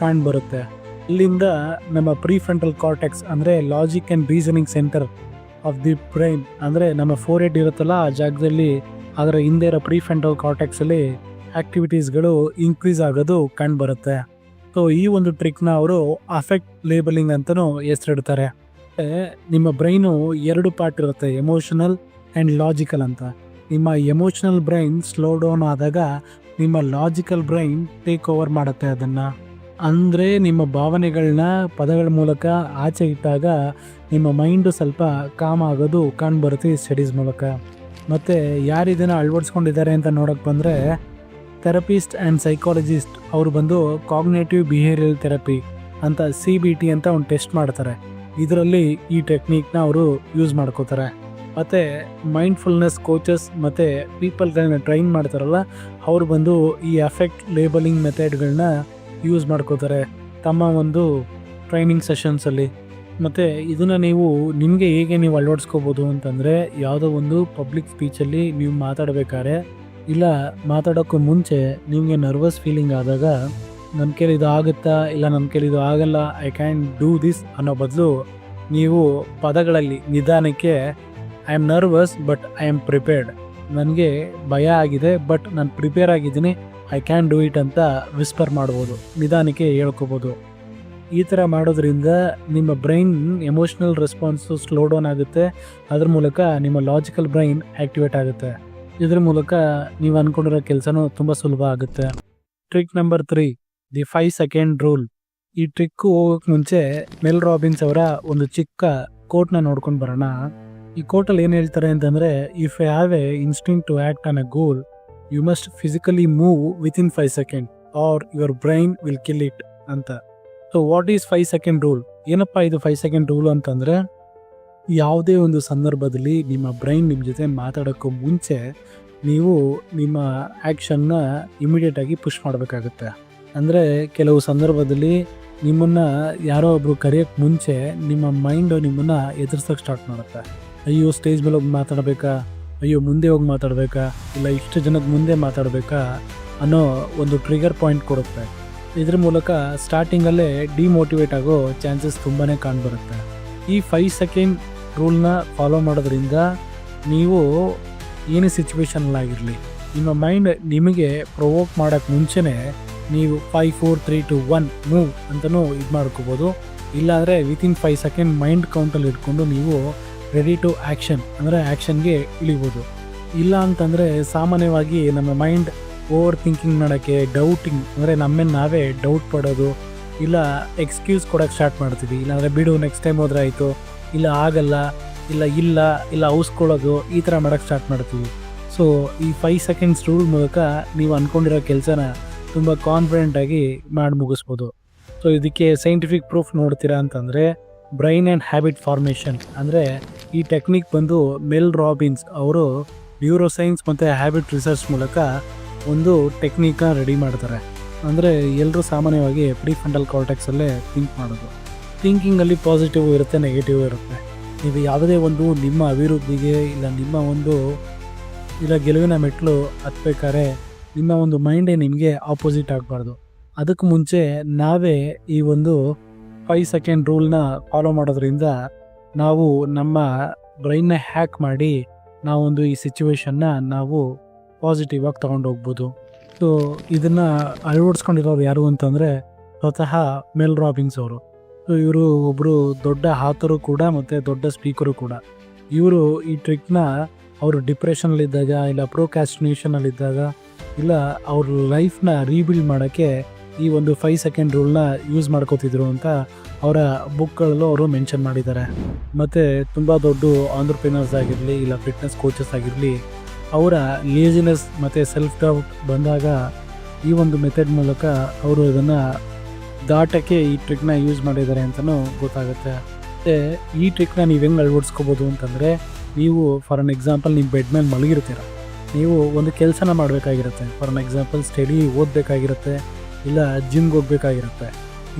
ಕಾಣ್ಬರುತ್ತೆ. ಇಲ್ಲಿಂದ ನಮ್ಮ ಪ್ರೀಫ್ರಂಟಲ್ ಕಾರ್ಟೆಕ್ಸ್ ಅಂದರೆ logic and reasoning center of the brain. ಅಂದರೆ ನಮ್ಮ ಫೋರ್ ಏಟ್ ಇರುತ್ತಲ್ಲ ಆ ಜಾಗದಲ್ಲಿ, ಅದರ ಹಿಂದೆ ಇರೋ ಪ್ರೀಫ್ರಂಟಲ್ ಕಾರ್ಟೆಕ್ಸಲ್ಲಿ ಆ್ಯಕ್ಟಿವಿಟೀಸ್ಗಳು ಇನ್ಕ್ರೀಸ್ ಆಗೋದು ಕಂಡುಬರುತ್ತೆ ಸೊ ಈ ಒಂದು ಟ್ರಿಕ್ನ ಅವರು ಅಫೆಕ್ಟ್ ಲೇಬಲಿಂಗ್ ಅಂತಲೂ ಹೆಸರಿಡ್ತಾರೆ. ನಿಮ್ಮ ಬ್ರೈನು ಎರಡು ಪಾರ್ಟ್ ಇರುತ್ತೆ ಎಮೋಷನಲ್ ಆ್ಯಂಡ್ ಲಾಜಿಕಲ್ ಅಂತ. ನಿಮ್ಮ ಎಮೋಷನಲ್ ಬ್ರೈನ್ ಸ್ಲೋ ಡೌನ್ ಆದಾಗ ನಿಮ್ಮ ಲಾಜಿಕಲ್ ಬ್ರೈನ್ ಟೇಕ್ ಓವರ್ ಮಾಡುತ್ತೆ ಅದನ್ನು. ಅಂದರೆ ನಿಮ್ಮ ಭಾವನೆಗಳನ್ನ ಪದಗಳ ಮೂಲಕ ಆಚೆ ಇಟ್ಟಾಗ ನಿಮ್ಮ ಮೈಂಡು ಸ್ವಲ್ಪ ಕಾಮ್ ಆಗೋದು ಕಾಣ್ಬರುತ್ತೆ ಈ ಸ್ಟಡೀಸ್ ಮೂಲಕ. ಮತ್ತು ಯಾರು ಇದನ್ನು ಅಳವಡಿಸ್ಕೊಂಡಿದ್ದಾರೆ ಅಂತ ನೋಡೋಕ್ಕೆ ಬಂದರೆ ಥೆರಪಿಸ್ಟ್ ಆ್ಯಂಡ್ ಸೈಕಾಲಜಿಸ್ಟ್ ಅವರು ಬಂದು ಕಾಗ್ನೇಟಿವ್ ಬಿಹೇವಿಯರ್ ಥೆರಪಿ ಅಂತ ಸಿ ಬಿ ಟಿ ಅಂತ ಒಂದು ಟೆಸ್ಟ್ ಮಾಡ್ತಾರೆ. ಇದರಲ್ಲಿ ಈ ಟೆಕ್ನಿಕ್ನ ಅವರು ಯೂಸ್ ಮಾಡ್ಕೋತಾರೆ. ಮತ್ತು ಮೈಂಡ್ಫುಲ್ನೆಸ್ ಕೋಚಸ್ ಮತ್ತು ಪೀಪಲ್ಗಳನ್ನ ಟ್ರೈನ್ ಮಾಡ್ತಾರಲ್ಲ, ಅವ್ರು ಬಂದು ಈ ಎಫೆಕ್ಟ್ ಲೇಬಲಿಂಗ್ ಮೆಥಡ್ಗಳನ್ನ ಯೂಸ್ ಮಾಡ್ಕೋತಾರೆ. ತಮ್ಮ ಒಂದು ಟ್ರೈನಿಂಗ್ ಸೆಷನ್ಸಲ್ಲಿ ಮತ್ತು ಇದನ್ನು ನೀವು ನಿಮಗೆ ಹೇಗೆ ನೀವು ಅಳವಡಿಸ್ಕೋಬೋದು ಅಂತಂದರೆ, ಯಾವುದೋ ಒಂದು ಪಬ್ಲಿಕ್ ಸ್ಪೀಚಲ್ಲಿ ನೀವು ಮಾತಾಡಬೇಕಾದ್ರೆ, ಇಲ್ಲ ಮಾತಾಡೋಕ್ಕೂ ಮುಂಚೆ ನಿಮಗೆ ನರ್ವಸ್ ಫೀಲಿಂಗ್ ಆದಾಗ ನನ್ನ ಕೇಳಿ ಇದು ಆಗುತ್ತಾ? ಇಲ್ಲ ನನ್ನ ಕೈಲಿ ಇದು ಆಗಲ್ಲ? ಐ ಕ್ಯಾನ್ ಡೂ ದಿಸ್ ಅನ್ನೋ ಬದಲು, ನೀವು ಪದಗಳಲ್ಲಿ ನಿಧಾನಕ್ಕೆ I am nervous but I am prepared ನನಗೆ ಭಯ ಆಗಿದೆ ಬಟ್ ನಾನು ಪ್ರಿಪೇರ್ ಆಗಿದ್ದೀನಿ. ಐ ಕ್ಯಾನ್ ಡೂ ಇಟ್ ಅಂತ ವಿಸ್ಪರ್ ಮಾಡ್ಬೋದು, ನಿಧಾನಕ್ಕೆ ಹೇಳ್ಕೊಬೋದು. ಈ ಥರ ಮಾಡೋದ್ರಿಂದ ನಿಮ್ಮ brain emotional response slow down ಆಗುತ್ತೆ. ಅದ್ರ ಮೂಲಕ ನಿಮ್ಮ ಲಾಜಿಕಲ್ ಬ್ರೈನ್ ಆ್ಯಕ್ಟಿವೇಟ್ ಆಗುತ್ತೆ. ಇದ್ರ ಮೂಲಕ ನೀವು ಅಂದ್ಕೊಂಡಿರೋ ಕೆಲಸನೂ ತುಂಬ ಸುಲಭ ಆಗುತ್ತೆ. Trick number three the five second rule ಈ ಟ್ರಿಕ್ಕು ಹೋಗೋಕೆ ಮುಂಚೆ ಮೆಲ್ ರಾಬಿನ್ಸ್ ಅವರ ಒಂದು ಚಿಕ್ಕ ಕೋಟ್ನ ನೋಡ್ಕೊಂಡು ಬರೋಣ. ಈ ಕೋರ್ಟಲ್ಲಿ ಏನು ಹೇಳ್ತಾರೆ ಅಂತಂದರೆ if I have a instinct to act on a goal you must physically move within five second or your brain will kill it ಅಂತ. So what is five second rule ಏನಪ್ಪ ಇದು ಫೈವ್ ಸೆಕೆಂಡ್ ರೂಲ್ ಅಂತಂದರೆ, ಯಾವುದೇ ಒಂದು ಸಂದರ್ಭದಲ್ಲಿ ನಿಮ್ಮ brain ನಿಮ್ಮ ಜೊತೆ ಮಾತಾಡೋಕ್ಕೂ ಮುಂಚೆ ನೀವು ನಿಮ್ಮ ಆ್ಯಕ್ಷನ್ನ ಇಮಿಡಿಯೇಟಾಗಿ ಪುಷ್ ಮಾಡಬೇಕಾಗುತ್ತೆ. ಅಂದರೆ, ಕೆಲವು ಸಂದರ್ಭದಲ್ಲಿ ನಿಮ್ಮನ್ನು ಯಾರೋ ಒಬ್ಬರು ಕರೆಯೋಕ್ಕೆ ಮುಂಚೆ ನಿಮ್ಮ ಮೈಂಡು ನಿಮ್ಮನ್ನು ಎದುರಿಸೋಕೆ ಸ್ಟಾರ್ಟ್ ಮಾಡುತ್ತೆ. ಅಯ್ಯೋ ಸ್ಟೇಜ್ ಮೇಲೆ ಹೋಗಿ ಮಾತಾಡಬೇಕಾ? ಅಯ್ಯೋ, ಮುಂದೆ ಹೋಗಿ ಮಾತಾಡಬೇಕಾ? ಇಲ್ಲ, ಇಷ್ಟು ಜನದ ಮುಂದೆ ಮಾತಾಡಬೇಕಾ? ಅನ್ನೋ ಒಂದು ಟ್ರಿಗರ್ ಪಾಯಿಂಟ್ ಕೊಡುತ್ತೆ. ಇದ್ರ ಮೂಲಕ ಸ್ಟಾರ್ಟಿಂಗಲ್ಲೇ ಡಿಮೋಟಿವೇಟ್ ಆಗೋ ಚಾನ್ಸಸ್ ತುಂಬಾ ಕಾಣ್ಬರುತ್ತೆ. ಈ ಫೈವ್ ಸೆಕೆಂಡ್ ರೂಲ್ನ ಫಾಲೋ ಮಾಡೋದ್ರಿಂದ ನೀವು ಏನೇ ಸಿಚುವೇಶನಲ್ಲಾಗಿರಲಿ ನಿಮ್ಮ ಮೈಂಡ್ ನಿಮಗೆ ಪ್ರೊವೋಕ್ ಮಾಡೋಕ್ಕೆ ಮುಂಚೆನೇ ನೀವು five four three two one move ಅಂತಲೂ ಇದು ಮಾಡ್ಕೋಬೋದು. ಇಲ್ಲಾಂದರೆ ವಿತಿನ್ ಫೈವ್ ಸೆಕೆಂಡ್ ಮೈಂಡ್ ಕೌಂಟಲ್ಲಿ ಇಟ್ಕೊಂಡು ನೀವು ರೆಡಿ ಟು ಆ್ಯಕ್ಷನ್ ಅಂದರೆ ಆ್ಯಕ್ಷನ್ಗೆ ಇಳಿಬೋದು. ಇಲ್ಲ ಅಂತಂದರೆ ಸಾಮಾನ್ಯವಾಗಿ ನಮ್ಮ ಮೈಂಡ್ ಓವರ್ ಥಿಂಕಿಂಗ್ ಮಾಡೋಕ್ಕೆ ಡೌಟಿಂಗ್ ಅಂದರೆ ನಮ್ಮನ್ನು ನಾವೇ ಡೌಟ್ ಪಡೋದು, ಇಲ್ಲ ಎಕ್ಸ್ಕ್ಯೂಸ್ ಕೊಡೋಕ್ಕೆ ಸ್ಟಾರ್ಟ್ ಮಾಡ್ತೀವಿ. ಇಲ್ಲಾಂದರೆ ಬಿಡು ನೆಕ್ಸ್ಟ್ ಟೈಮ್ ಹೋದ್ರೆ ಆಯಿತು, ಇಲ್ಲ ಆಗಲ್ಲ, ಇಲ್ಲ ಇಲ್ಲ ಇಲ್ಲ ಔಸ್ಕೊಳ್ಳೋದು ಈ ಥರ ಮಾಡೋಕ್ಕೆ ಸ್ಟಾರ್ಟ್ ಮಾಡ್ತೀವಿ. ಸೊ ಈ ಫೈವ್ ಸೆಕೆಂಡ್ಸ್ ರೂಲ್ ಮೂಲಕ ನೀವು ಅಂದ್ಕೊಂಡಿರೋ ಕೆಲಸನ ತುಂಬ ಕಾನ್ಫಿಡೆಂಟಾಗಿ ಮಾಡಿ ಮುಗಿಸ್ಬೋದು. ಸೊ ಇದಕ್ಕೆ ಸೈಂಟಿಫಿಕ್ ಪ್ರೂಫ್ ನೋಡ್ತೀರಾ ಅಂತಂದರೆ ಬ್ರೈನ್ ಆ್ಯಂಡ್ ಹ್ಯಾಬಿಟ್ ಫಾರ್ಮೇಷನ್ ಅಂದರೆ ಈ ಟೆಕ್ನಿಕ್ ಬಂದು ಮೆಲ್ ರಾಬಿನ್ಸ್ ಅವರು ನ್ಯೂರೋಸೈನ್ಸ್ ಮತ್ತು ಹ್ಯಾಬಿಟ್ ರಿಸರ್ಚ್ ಮೂಲಕ ಒಂದು ಟೆಕ್ನಿಕ್ನ ರೆಡಿ ಮಾಡ್ತಾರೆ. ಅಂದರೆ ಎಲ್ಲರೂ ಸಾಮಾನ್ಯವಾಗಿ ಪ್ರೀಫಂಡಲ್ ಕಾರ್ಟೆಕ್ಸಲ್ಲೇ ಥಿಂಕ್ ಮಾಡೋದು. ಥಿಂಕಿಂಗಲ್ಲಿ ಪಾಸಿಟಿವ್ ಇರುತ್ತೆ ನೆಗೆಟಿವ್ ಇರುತ್ತೆ. ನೀವು ಯಾವುದೇ ಒಂದು ನಿಮ್ಮ ಅಭಿವೃದ್ಧಿಗೆ ಇಲ್ಲ ನಿಮ್ಮ ಒಂದು ಇಲ್ಲ ಗೆಲುವಿನ ಮೆಟ್ಲು ಹತ್ಬೇಕಾದ್ರೆ ನಿಮ್ಮ ಒಂದು ಮೈಂಡೇ ನಿಮಗೆ ಆಪೋಸಿಟ್ ಆಗಬಾರ್ದು. ಅದಕ್ಕೆ ಮುಂಚೆ ನಾವೇ ಈ ಒಂದು ಫೈವ್ ಸೆಕೆಂಡ್ ರೂಲ್ನ ಫಾಲೋ ಮಾಡೋದ್ರಿಂದ ನಾವು ನಮ್ಮ ಬ್ರೈನ್ನ ಹ್ಯಾಕ್ ಮಾಡಿ ನಾವೊಂದು ಈ ಸಿಚುವೇಶನ್ನ ನಾವು ಪಾಸಿಟಿವ್ ಆಗಿ ತೊಗೊಂಡು ಹೋಗ್ಬೋದು. ಸೊ ಇದನ್ನು ಅಳವಡಿಸ್ಕೊಂಡಿರೋರು ಯಾರು ಅಂತಂದರೆ ಸ್ವತಃ ಮೆಲ್ ರಾಬಿನ್ಸ್ ಅವರು. ಸೊ ಇವರು ಒಬ್ಬರು ದೊಡ್ಡ ಹಾತರು ಕೂಡ ಮತ್ತು ದೊಡ್ಡ ಸ್ಪೀಕರು ಕೂಡ. ಇವರು ಈ ಟ್ರಿಕ್ನ ಅವರು ಡಿಪ್ರೆಷನಲ್ಲಿದ್ದಾಗ ಇಲ್ಲ ಪ್ರೋಕ್ಯಾಸ್ಟಿನೇಷನಲ್ಲಿದ್ದಾಗ ಇಲ್ಲ ಅವ್ರ ಲೈಫ್ನ ರೀಬಿಲ್ಡ್ ಮಾಡೋಕ್ಕೆ ಈ ಒಂದು ಫೈವ್ ಸೆಕೆಂಡ್ ರೂಲ್ನ ಯೂಸ್ ಮಾಡ್ಕೋತಿದ್ರು ಅಂತ ಅವರ ಬುಕ್ಗಳಲ್ಲೂ ಅವರು ಮೆನ್ಷನ್ ಮಾಡಿದ್ದಾರೆ. ಮತ್ತು ತುಂಬ ದೊಡ್ಡ ಆಂಟ್ರಪ್ರಿನರ್ಸ್ ಆಗಿರಲಿ ಇಲ್ಲ ಫಿಟ್ನೆಸ್ ಕೋಚಸ್ ಆಗಿರಲಿ, ಅವರ ಲೇಜಿನೆಸ್ ಮತ್ತು ಸೆಲ್ಫ್ ಡೌಟ್ ಬಂದಾಗ ಈ ಒಂದು ಮೆಥಡ್ ಮೂಲಕ ಅವರು ಇದನ್ನು ದಾಟಕ್ಕೆ ಈ ಟ್ರಿಕ್ನ ಯೂಸ್ ಮಾಡಿದ್ದಾರೆ ಅಂತಲೂ ಗೊತ್ತಾಗುತ್ತೆ. ಮತ್ತು ಈ ಟ್ರಿಕ್ನ ನೀವು ಹೆಂಗೆ ಅಳವಡಿಸ್ಕೋಬೋದು ಅಂತಂದರೆ, ನೀವು ಫಾರ್ ಅನ್ ಎಕ್ಸಾಂಪಲ್ ನೀವು ಬೆಡ್ ಮೇಲೆ ಮಲಗಿರ್ತೀರ. ನೀವು ಒಂದು ಕೆಲಸನ ಮಾಡಬೇಕಾಗಿರುತ್ತೆ. ಫಾರ್ ಅನ್ ಎಕ್ಸಾಂಪಲ್ ಸ್ಟಡಿ ಓದಬೇಕಾಗಿರುತ್ತೆ. ಇಲ್ಲ ಜಿಮ್ಗೆ ಹೋಗ್ಬೇಕಾಗಿರುತ್ತೆ.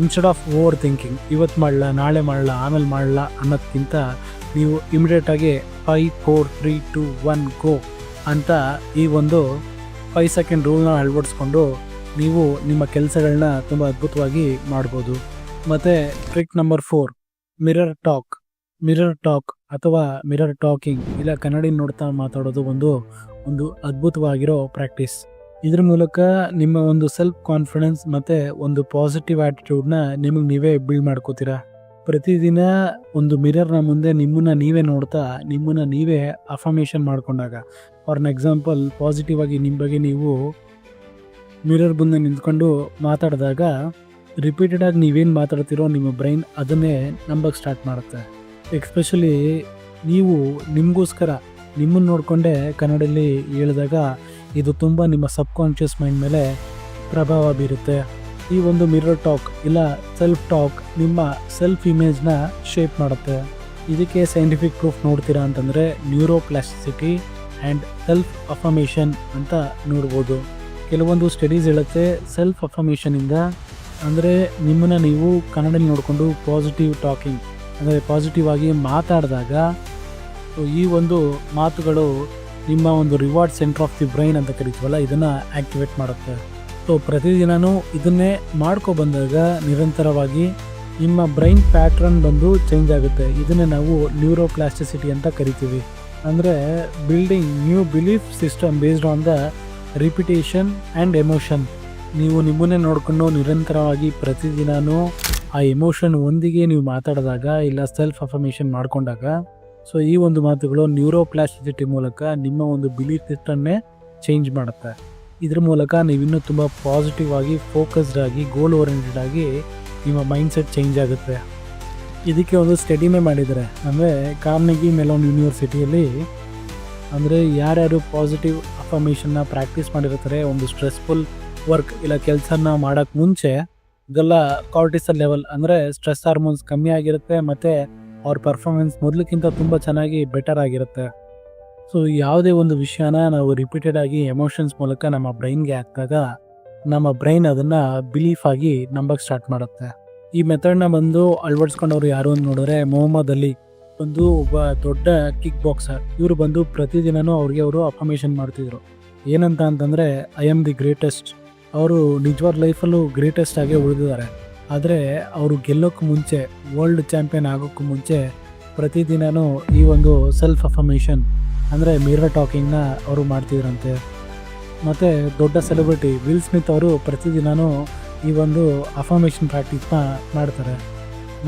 ಇನ್ಸ್ಟೆಡ್ ಆಫ್ ಓವರ್ ಥಿಂಕಿಂಗ್ ಇವತ್ತು ಮಾಡಲ, ನಾಳೆ ಮಾಡಲ, ಆಮೇಲೆ ಮಾಡಲ ಅನ್ನೋದಕ್ಕಿಂತ ನೀವು ಇಮಿಡಿಯೇಟಾಗಿ five four three two one go ಅಂತ ಈ ಒಂದು ಫೈವ್ ಸೆಕೆಂಡ್ ರೂಲ್ನ ಅಳವಡಿಸ್ಕೊಂಡು ನೀವು ನಿಮ್ಮ ಕೆಲಸಗಳನ್ನ ತುಂಬ ಅದ್ಭುತವಾಗಿ ಮಾಡ್ಬೋದು. ಮತ್ತು trick number four mirror talk mirror talk ಅಥವಾ ಮಿರರ್ ಟಾಕಿಂಗ್ ಇಲ್ಲ ಕನ್ನಡಿ ನೋಡ್ತಾ ಮಾತಾಡೋದು ಒಂದು ಒಂದು ಅದ್ಭುತವಾಗಿರೋ ಪ್ರಾಕ್ಟೀಸ್ ಇದ್ರ ಮೂಲಕ ನಿಮ್ಮ ಒಂದು ಸೆಲ್ಫ್ ಕಾನ್ಫಿಡೆನ್ಸ್ ಮತ್ತು ಒಂದು ಪಾಸಿಟಿವ್ ಆ್ಯಟಿಟ್ಯೂಡ್ನ ನಿಮಗೆ ನೀವೇ ಬಿಲ್ಡ್ ಮಾಡ್ಕೋತೀರಾ? ಪ್ರತಿದಿನ ಒಂದು ಮಿರರ್ನ ಮುಂದೆ ನಿಮ್ಮನ್ನ ನೀವೇ ನೋಡ್ತಾ, ನಿಮ್ಮನ್ನ ನೀವೇ ಅಫರ್ಮೇಷನ್ ಮಾಡ್ಕೊಂಡಾಗ. ಫಾರ್ ಅನ್ ಎಕ್ಸಾಂಪಲ್ ಪಾಸಿಟಿವ್ ಆಗಿ ನಿಮ್ಮ ಬಗ್ಗೆ ನೀವು ಮಿರರ್ ಮುಂದೆ ನಿಂತ್ಕೊಂಡು ಮಾತಾಡಿದಾಗ ರಿಪೀಟೆಡ್ ಆಗಿ ನೀವೇನು ಮಾತಾಡ್ತೀರೋ ನಿಮ್ಮ ಬ್ರೈನ್ ಅದನ್ನೇ ನಂಬಕ್ಕೆ ಸ್ಟಾರ್ಟ್ ಮಾಡುತ್ತೆ. ಎಕ್ಸ್ಪೆಷಲಿ ನೀವು ನಿಮಗೋಸ್ಕರ, ನಿಮ್ಮನ್ನು ನೋಡಿಕೊಂಡೇ ಕನ್ನಡದಲ್ಲಿ ಹೇಳಿದಾಗ ಇದು ತುಂಬ ನಿಮ್ಮ ಸಬ್ಕಾನ್ಷಿಯಸ್ ಮೈಂಡ್ ಮೇಲೆ ಪ್ರಭಾವ ಬೀರುತ್ತೆ. ಈ ಒಂದು ಮಿರರ್ ಟಾಕ್ ಇಲ್ಲ ಸೆಲ್ಫ್ ಟಾಕ್ ನಿಮ್ಮ ಸೆಲ್ಫ್ ಇಮೇಜ್ನ ಶೇಪ್ ಮಾಡುತ್ತೆ. ಇದಕ್ಕೆ ಸೈಂಟಿಫಿಕ್ ಪ್ರೂಫ್ ನೋಡ್ತೀರಾ ಅಂತಂದರೆ ನ್ಯೂರೋಪ್ಲಾಸ್ಟಿಸಿಟಿ ಆ್ಯಂಡ್ ಸೆಲ್ಫ್ ಅಫಮೇಷನ್ ಅಂತ ನೋಡ್ಬೋದು. ಕೆಲವೊಂದು ಸ್ಟಡೀಸ್ ಹೇಳುತ್ತೆ ಸೆಲ್ಫ್ ಅಫಮೇಷನಿಂದ ಅಂದರೆ ನಿಮ್ಮನ್ನು ನೀವು ಕನ್ನಡಲ್ಲಿ ನೋಡಿಕೊಂಡು ಪಾಸಿಟಿವ್ ಟಾಕಿಂಗ್ ಅಂದರೆ ಪಾಸಿಟಿವ್ ಆಗಿ ಮಾತಾಡಿದಾಗ ಈ ಒಂದು ಮಾತುಗಳು ನಿಮ್ಮ ಒಂದು reward center of the brain ಅಂತ ಕರಿತೀವಲ್ಲ, ಇದನ್ನು ಆ್ಯಕ್ಟಿವೇಟ್ ಮಾಡುತ್ತೆ. ಸೊ ಪ್ರತಿದಿನವೂ ಇದನ್ನೇ ಮಾಡ್ಕೊ ಬಂದಾಗ ನಿರಂತರವಾಗಿ ನಿಮ್ಮ ಬ್ರೈನ್ ಪ್ಯಾಟ್ರನ್ ಬಂದು ಚೇಂಜ್ ಆಗುತ್ತೆ. ಇದನ್ನೇ ನಾವು ನ್ಯೂರೋಪ್ಲಾಸ್ಟಿಸಿಟಿ ಅಂತ ಕರಿತೀವಿ. ಅಂದರೆ building new belief system based on the repetition and emotion ನೀವು ನಿಮ್ಮನ್ನೇ ನೋಡಿಕೊಂಡು ನಿರಂತರವಾಗಿ ಪ್ರತಿದಿನವೂ ಆ ಎಮೋಷನ್ ಒಂದಿಗೆ ನೀವು ಮಾತಾಡಿದಾಗ, ಇಲ್ಲ ಸೆಲ್ಫ್ ಅಫರ್ಮೇಷನ್ ಮಾಡಿಕೊಂಡಾಗ ಸೊ ಈ ಒಂದು ಮಾತುಗಳು ನ್ಯೂರೋಪ್ಲಾಸ್ಟಿಸಿಟಿ ಮೂಲಕ ನಿಮ್ಮ ಒಂದು ಬಿಲೀಫ್ ಸಿಸ್ಟಮ್ನೇ ಚೇಂಜ್ ಮಾಡುತ್ತೆ. ಇದ್ರ ಮೂಲಕ ನೀವಿನ್ನೂ ತುಂಬ ಪಾಸಿಟಿವ್ ಆಗಿ ಫೋಕಸ್ಡ್ ಆಗಿ ಗೋಲ್ ಓರಿಯೆಂಟೆಡ್ ಆಗಿ ನಿಮ್ಮ ಮೈಂಡ್ ಸೆಟ್ ಚೇಂಜ್ ಆಗುತ್ತೆ. ಇದಕ್ಕೆ ಒಂದು ಸ್ಟಡಿನೇ ಮಾಡಿದ್ದಾರೆ. ಅಂದರೆ ಕಾರ್ನೆಗಿ ಮೆಲೋನ್ ಯೂನಿವರ್ಸಿಟಿಯಲ್ಲಿ ಅಂದರೆ ಯಾರ್ಯಾರು ಪಾಸಿಟಿವ್ ಅಫರ್ಮೇಷನ್ನ ಪ್ರಾಕ್ಟೀಸ್ ಮಾಡಿರ್ತಾರೆ, ಒಂದು ಸ್ಟ್ರೆಸ್ಫುಲ್ ವರ್ಕ್ ಇಲ್ಲ ಕೆಲಸನ ಮಾಡೋಕ್ಕೆ ಮುಂಚೆ, ಇದೆಲ್ಲ ಕಾರ್ಟಿಸಲ್ ಲೆವೆಲ್ ಅಂದರೆ ಸ್ಟ್ರೆಸ್ ಹಾರ್ಮೋನ್ಸ್ ಕಮ್ಮಿ ಆಗಿರುತ್ತೆ, ಮತ್ತು ಅವ್ರ ಪರ್ಫಾರ್ಮೆನ್ಸ್ ಮೊದಲಕ್ಕಿಂತ ತುಂಬ ಚೆನ್ನಾಗಿ ಬೆಟರ್ ಆಗಿರುತ್ತೆ. ಸೊ ಯಾವುದೇ ಒಂದು ವಿಷಯನ ನಾವು ರಿಪೀಟೆಡ್ ಆಗಿ ಎಮೋಷನ್ಸ್ ಮೂಲಕ ನಮ್ಮ ಬ್ರೈನ್ಗೆ ಹಾಕಿದಾಗ, ನಮ್ಮ ಬ್ರೈನ್ ಅದನ್ನು ಬಿಲೀಫ್ ಆಗಿ ನಂಬಕ್ಕೆ ಸ್ಟಾರ್ಟ್ ಮಾಡುತ್ತೆ. ಈ ಮೆಥಡ್ನ ಬಂದು ಅಳವಡಿಸ್ಕೊಂಡವ್ರು ಯಾರು ಅಂತ ನೋಡಿದ್ರೆ, ಮೊಹಮ್ಮದ್ ಅಲಿ. ಬಂದು ಒಬ್ಬ ದೊಡ್ಡ ಕಿಕ್ ಬಾಕ್ಸರ್ ಇವರು ಬಂದು ಪ್ರತಿದಿನವೂ ಅವ್ರಿಗೆ ಅವರು ಅಫರ್ಮೇಷನ್ ಮಾಡ್ತಿದ್ರು. ಏನಂತ ಅಂತಂದರೆ ಐ ಆಮ್ ದಿ ಗ್ರೇಟೆಸ್ಟ್ ಅವರು ನಿಜವಾದ ಲೈಫಲ್ಲೂ ಗ್ರೇಟೆಸ್ಟ್ ಆಗಿ ಉಳಿದಿದ್ದಾರೆ. ಆದರೆ ಅವರು ಗೆಲ್ಲೋಕ್ಕೆ ಮುಂಚೆ ವರ್ಲ್ಡ್ ಚಾಂಪಿಯನ್ ಆಗೋಕ್ಕೂ ಮುಂಚೆ ಪ್ರತಿದಿನವೂ ಈ ಒಂದು ಸೆಲ್ಫ್ ಅಫರ್ಮೇಷನ್ ಅಂದರೆ ಮಿರರ್ ಟಾಕಿಂಗ್ನ ಅವರು ಮಾಡ್ತಿದ್ರಂತೆ. ಮತ್ತು ದೊಡ್ಡ ಸೆಲೆಬ್ರಿಟಿ ವಿಲ್ ಸ್ಮಿತ್ ಅವರು ಪ್ರತಿದಿನವೂ ಈ ಒಂದು ಅಫರ್ಮೇಷನ್ ಪ್ರಾಕ್ಟೀಸ್ನ ಮಾಡ್ತಾರೆ.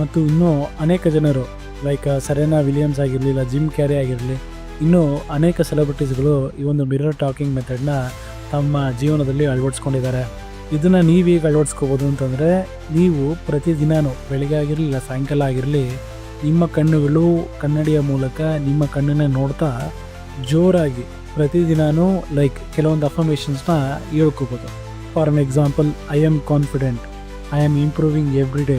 ಮತ್ತು ಇನ್ನೂ ಅನೇಕ ಜನರು ಲೈಕ್ ಸರೇನಾ ವಿಲಿಯಮ್ಸ್ ಆಗಿರಲಿ ಇಲ್ಲ ಜಿಮ್ ಕ್ಯಾರಿ ಆಗಿರಲಿ, ಇನ್ನೂ ಅನೇಕ ಸೆಲೆಬ್ರಿಟೀಸ್ಗಳು ಈ ಒಂದು ಮಿರರ್ ಟಾಕಿಂಗ್ ಮೆಥಡ್ನ ತಮ್ಮ ಜೀವನದಲ್ಲಿ ಅಳವಡಿಸ್ಕೊಂಡಿದ್ದಾರೆ. ಇದನ್ನು ನೀವೀಗ ಅಳವಡಿಸ್ಕೋಬೋದು ಅಂತಂದರೆ, ನೀವು ಪ್ರತಿದಿನವೂ ಬೆಳಗ್ಗೆ ಆಗಿರಲಿ, ಇಲ್ಲ ಸಾಯಂಕಾಲ ಆಗಿರಲಿ, ನಿಮ್ಮ ಕಣ್ಣುಗಳು ಕನ್ನಡಿಯ ಮೂಲಕ ನಿಮ್ಮ ಕಣ್ಣನ್ನೇ ನೋಡ್ತಾ ಜೋರಾಗಿ ಪ್ರತಿದಿನನೂ ಲೈಕ್ ಕೆಲವೊಂದು ಅಫರ್ಮೇಷನ್ಸ್ನ ಹೇಳ್ಕೋಬೋದು. For an example I am confident I am improving every day